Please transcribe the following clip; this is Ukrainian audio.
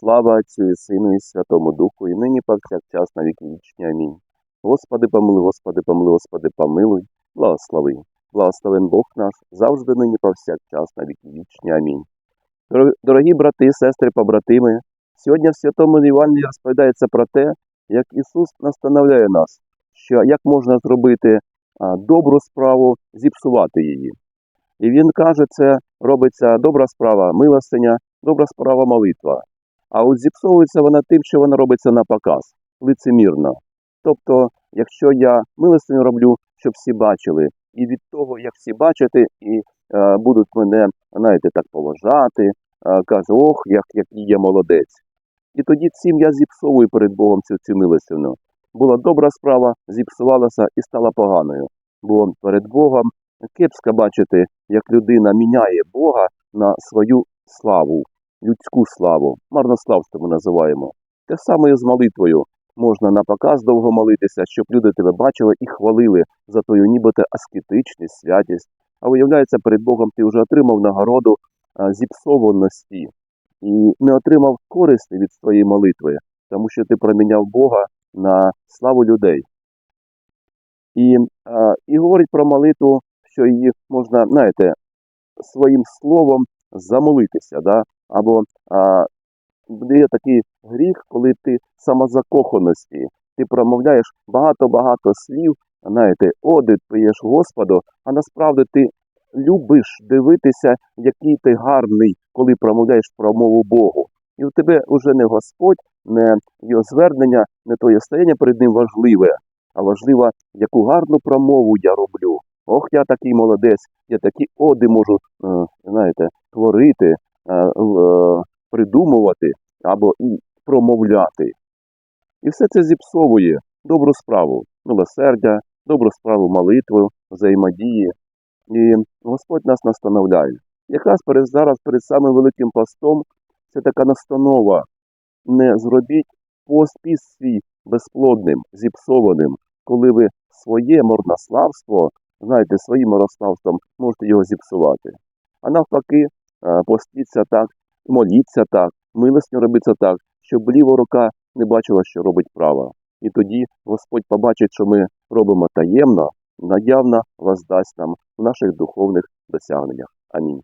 Слава Отцю і Сину і Святому Духу, і нині повсякчас на віки вічні. Амінь. Господи помилуй, Господи помилуй, Господи помилуй, благослови. Благословен Бог наш, завжди нині повсякчас на віки вічні. Амінь. Дорогі брати, сестри, побратими, сьогодні в Святому Євангелії розповідається про те, як Ісус настановляє нас, що як можна зробити добру справу, зіпсувати її. І Він каже, це робиться добра справа милостиня, добра справа молитва. А от зіпсовується вона тим, що вона робиться на показ, лицемірно. Тобто, якщо я милостиню роблю, щоб всі бачили, і від того, як всі бачити, і е, будуть мене, знаєте, так поважати, е, каже, ох, як, який я молодець. І тоді цим я зіпсовую перед Богом цю, цю милостину. Була добра справа, зіпсувалася і стала поганою. Бо перед Богом кепсько бачити, як людина міняє Бога на свою славу, людську славу, марнославство ми називаємо. Те саме і з молитвою. Можна на показ довго молитися, щоб люди тебе бачили і хвалили за твою нібито аскетичність, святість. А виявляється, перед Богом ти вже отримав нагороду зіпсованості і не отримав користі від своєї молитви, тому що ти проміняв Бога на славу людей. І, і говорить про молитву, що її можна, знаєте, своїм словом замолитися, да? Або а, є такий гріх, коли ти самозакоханості, ти промовляєш багато-багато слів, знаєте, оди пиєш Господу, а насправді ти любиш дивитися, який ти гарний, коли промовляєш промову Богу. І у тебе вже не Господь, не його звернення, не твоє стояння перед ним важливе, а важливо, яку гарну промову я роблю. Ох, я такий молодець, я такі оди можу, е, знаєте, творити, придумувати або промовляти. І все це зіпсовує добру справу, милосердя, добру справу молитви, взаємодії. І Господь нас настановляє. Якраз перед зараз, перед самим великим постом, це така настанова. Не зробіть пост піст свій безплодним, зіпсованим, коли ви своє марнославство, знаєте, своїм марнославством можете його зіпсувати. А навпаки, е, постіться так, моліться так, милостню робиться так, щоб ліва рука не бачила, що робить права. І тоді Господь побачить, що ми робимо таємно, наявно воздасть нам в наших духовних досягненнях. Амінь.